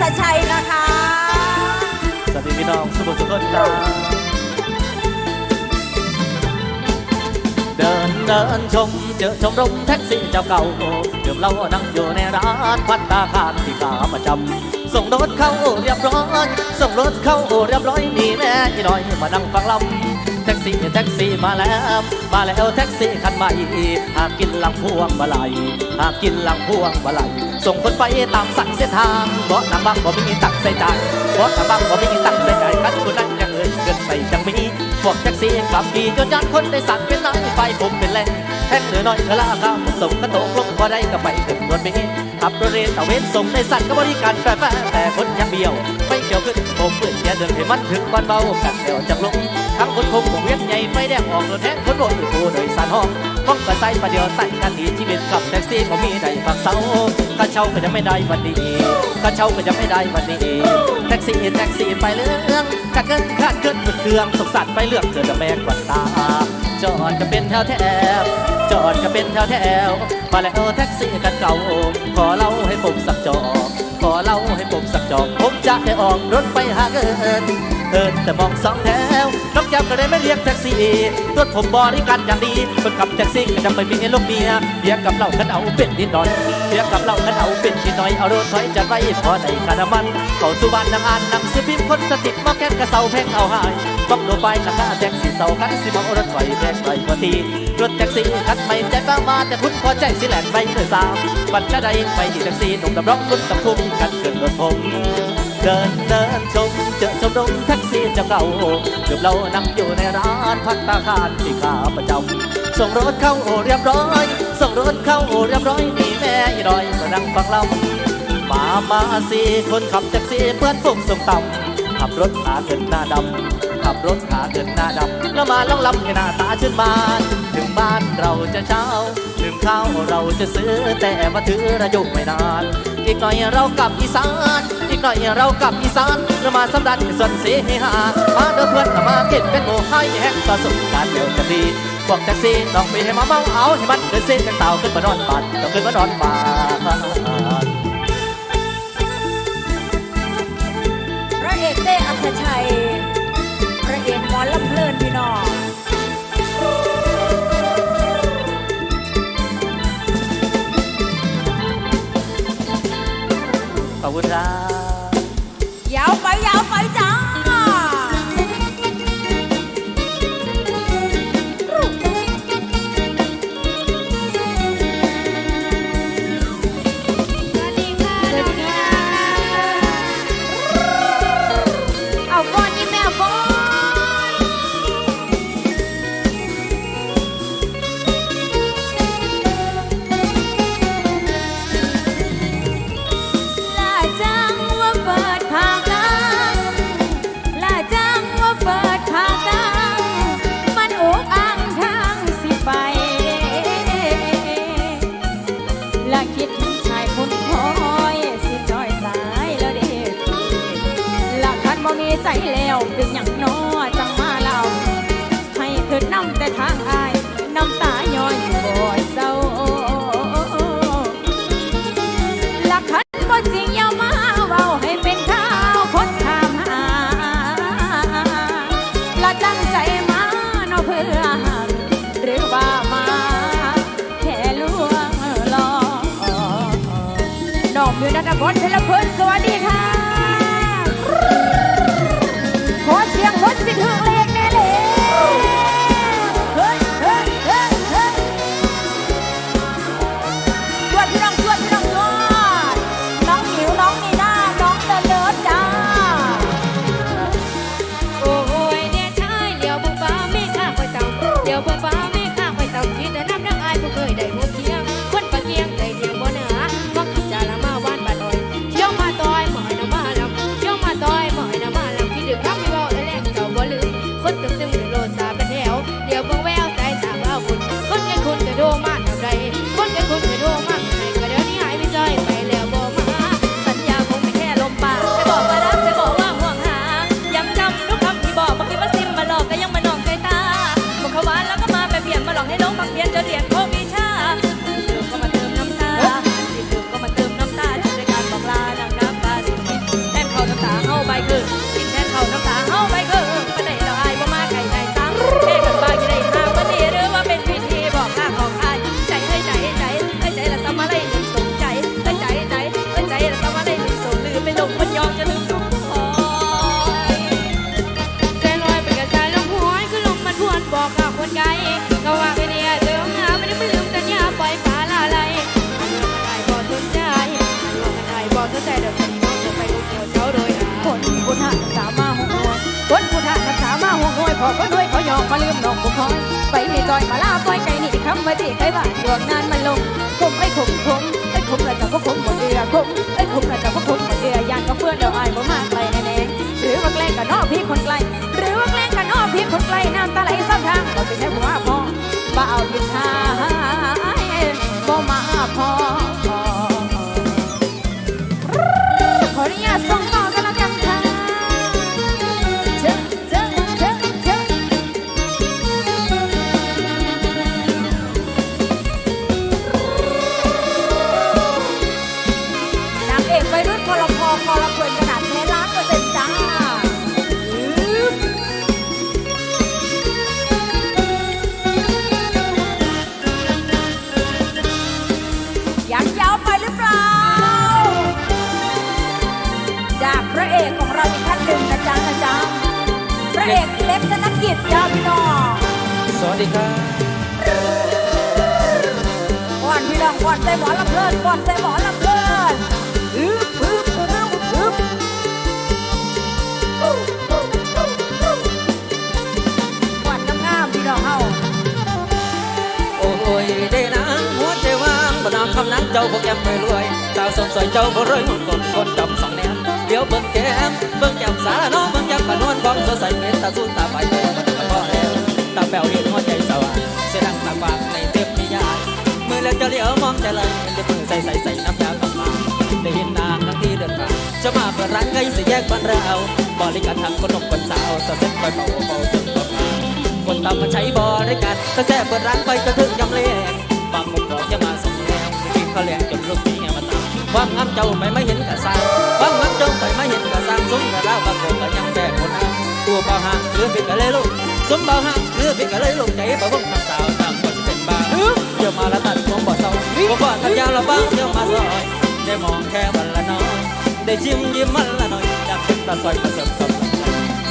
สชัยนะคะ สวัสดีพี่น้องสุขสุขนครับเดินเดินชมเจอชมรมแท็กซี่เจ้าเก่าเดิมเรานั่งอยู่ในร้านพัตตาคารที่ขาประจำ ส่งรถเข้าเรียบร้อย ส่งรถเข้าเรียบร้อยนี่แม่อีน้อยมานั่งฟังลำแท็กซี่แท็กซี่มาแล้ว มาแล้วแท็กซี่คันใหม่หากกินลำพวงมาลัยหากกินลำพวงมาลัยส่งคนไปตามสั่งเส้นทางเพราะนางบังบ่มีตักใส่ใจเพราะนางบังบ่มีตักใส่ใจคันคนนั้นยังเอินเกินใส่จังมีพวกแท็กซี่กลับดีจนยันคนได้สั่งเป็นนายไฟผมเป็นแหล่งแท่งเหลือน้อยเธอละข้ามส่งกระโตกลงบ่ได้ก็ไปถึงนวลมี ขับรถเรนตะเวนส่งในสั่นก็บริการแฝงแต่คนยังเบี้ยวไม่เกี่ยวขึ้นผมเพื่อนอย่เดินให้มันถึงบ้านเบากันเดี๋ยวจังลงทั้งคนคงวงเวียนใหญ่ไฟแดงออกรถแห้งคนโดนผู้โดยสารห้องห้องก็ใส่ประเดี๋ยวใส่กันดีชีวิตกับแท็กซี่ก็มีได้ฝักเสาข้าเช่าก็จะไม่ได้วันดีข้าเช่าก็จะไม่ได้วันดีแท็กซี่แท็กซี่ไปเรื่องจากเงินขาดเกินเครื่องสงสารไปเลือกเกิดแม่กว่าตา ดก็เป็นแถวแถวจอดก็เป็นแถวแถวมาแล้วแท็กซี่กันเก่าขอเล่าให้ผมสักจอกขอเล่าให้ผมสักจอกผมจะได้ออกรถไปหาเงิน เอินแต่มองสองแถวน้องแก้มก็เลยไม่เรียกแท็กซี่รถผมบริการอย่างดีคนขับแท็กซี่ก็จะไม่มีลูกเมียเบียร์กับเหล้ากันเอาเป็นนิดหน่อยเบียร์กับเหล้ากันเอาเป็นนิดหน่อยเอารถถอยจัดไว้พอได้คาน้ำมันเขาสู่บ้านนางอ่านนังสือพิมพ์คนสติมาแก้กระเซาแพงเอาหายต้องลงไปราคาแท็กซี่เสาคันสิมาเอารถไฟแพงไปกว่าทีรถแท็กซี่คันไม่ใจบ้ามาแต่คุณพอใจสิแหลนไปเลยสามวันจะได้ไปที่แท็กซี่หนุ่มดำร้องคุณตะคุ่มกันเกินรถผม เดินเดินชมเจอชมรมแท็กซี่เจ้าเก่าเกือบเรานั่งอยู่ในร้านพัตตาคารที่ขาประจำส่งรถเข้าโอเรียบร้อย ส่งรถเข้าโอเรียบร้อยนี่แม่อีดอยมานั่งฟังลำมามาสี่คนขับแท็กซี่เพื่อนฟุ้งส่งต่ำขับรถขาเกินหน้าดำขับรถขาเกินหน้าดำแล้วมาล่องลำให้หน้าตาชื่นบานถึงบ้านเราจะเช้าถึงข้าวเราจะซื้อแต่ว่าถือระยุไม่นาน อีกหน่อยเรากลับอีสาน อีกหน่อยเรากลับอีสานเรามาสำรันส่วนเสียหามาเด้อเพื่อนมาเก็บเป็นโมให้แห้งประสบการณ์เดียวกันดีพวกแท็กซี่ต้องไปให้มาเมาเอาให้มันเดินเส้นกันเต่าขึ้นมานอนบานต้องขึ้นมานอนบานพระเอกเต้อัศชัย ขอ ใจแล้วเป็นอย่างน้อจังมาเล่าให้คืนน้ำแต่ทางอายน้ำตาย้อยบ่เศร้าละคันบ่จริงอย่ามาเว้าให้เป็นข่าวคนถามหาละตั้งใจมาเนาะเพื่อหักหรือว่ามาแค่ลวงลอน้องมิวนัทพลเทเลพลส ไปให้จอยมาลาปล่อยไก่นี่คำว่าที่ใครบ้าดวงนานมันลงคมไอ้คมคมไอ้คมแล้วเจ้าก็คมหมดเดือคมไอ้คมแล้วเจ้าก็คมหมดเดือยานก็เพื่อนเดียวอายบ่มากไปแน่หรือว่าแกล้งกันนอกพี่คนไกล หรือว่าแกล้งกันนอกพี่คนไกลน้ำตาไหลซ้ำทางก็เป็นแค่หัวพ่อบ่เอาพิชาง ดีครับก่อนพี่น้องก่อนใจหมอลำเพลินก่อนใจหมอลำเพลินอึ๊บอึ๊บอึ๊บอึ๊บก่อนงามๆพี่น้องเฮาโอ้ยได้นางหัวใจว่างบ่นามคำนั้นเจ้าพวกแกมไม่รวยสาวสมสวยเจ้าบ่รวยคนคนคนจำสองแนวเดี๋ยวเบิ่งแก้มเบิ่งแก้มสารน้องเบิ่งแก้มกระนวลของสดใสเม็ดตาสู้ตาไป ตาแป๋วเห็นหัวใจสว่างเสียดังตากวางในเต็มนิยายมือเล็กจะเลี้ยวมองใจเลยจะมือใส่ใส่ใส่น้ำยาต้องมาได้เห็นนางทั้งที่เดินผ่านจะมาเปิดร้านไก่สิแยกบ้านเราบริการทางคนหนุ่มคนสาวสะเซ็ตไปเบาเบาจนตกมาคนตามมาใช้บริการตั้งแต่เปิดร้านไปจนถึงยำเล่งบางมุมบอกจะมาส่งแรงกินข้าวแรงจนลูกนี้มาตามความงามเจ้าไปไม่เห็นกะสร้างความงามเจ้าไปไม่เห็นกะสร้างสมกะลาบางคนก็ยังแบกคนเอาตัวเบาห่างเป็นกะเลยลูกสมเบาห่างคือเป็นกะเลยลูกใจบ่บ่ทำสาวตามคนเป็นบ้าเดี๋ยวมาละตัดผมบ่เศร้าบ่บ่ทันยาละเลละหน่อยอยาก เป็นตาซอยมาเสริมกำลัง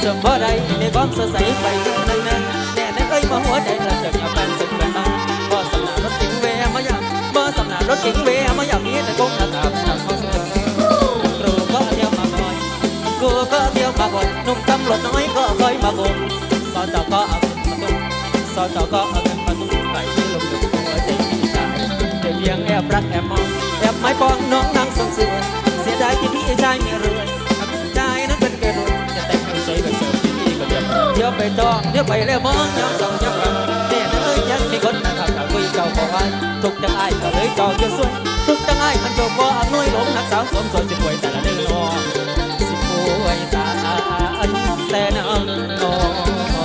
เสริมบ่ได้ในความสดใสไปอยู่นั่นนั่นแน่นั่นเอ้ยมาหัวใจเราจะเอาแฟนสึกเป็นน้องบ่สำนารถเก๋งเวมาอยากบ่สำนารถเก๋งเวมาอยากนี้แต่คงระดับจาก จอก็เอาเงินมาตุ้มไปที่ลงหนึ่งหัวใจพี่ชายแต่เพียงแอบรักแอบมองแอบไม้ปองน้องนางสงสวยเสียดายที่พี่ชายไม่รวยทำใจนั้นเป็นแค่รวยจะแต่งให้สวยแบบเสิร์ฟที่นี่ก็เดียวเดี๋ยวไปจองเดี๋ยวไปแล้วมองย้อนสองย้อนหลังเนี่ยนั่นเอ้ยยังมีคนมาขับขับคุยเจ้าของไอ้ทุกจังไอ้ก็เลยจองจะสวยทุกจังไอ้มันโจก็อำนวยหลงนักสาวสมสวยจะป่วยแต่ละเดือนสิป่วยตาอันแต่นางนอห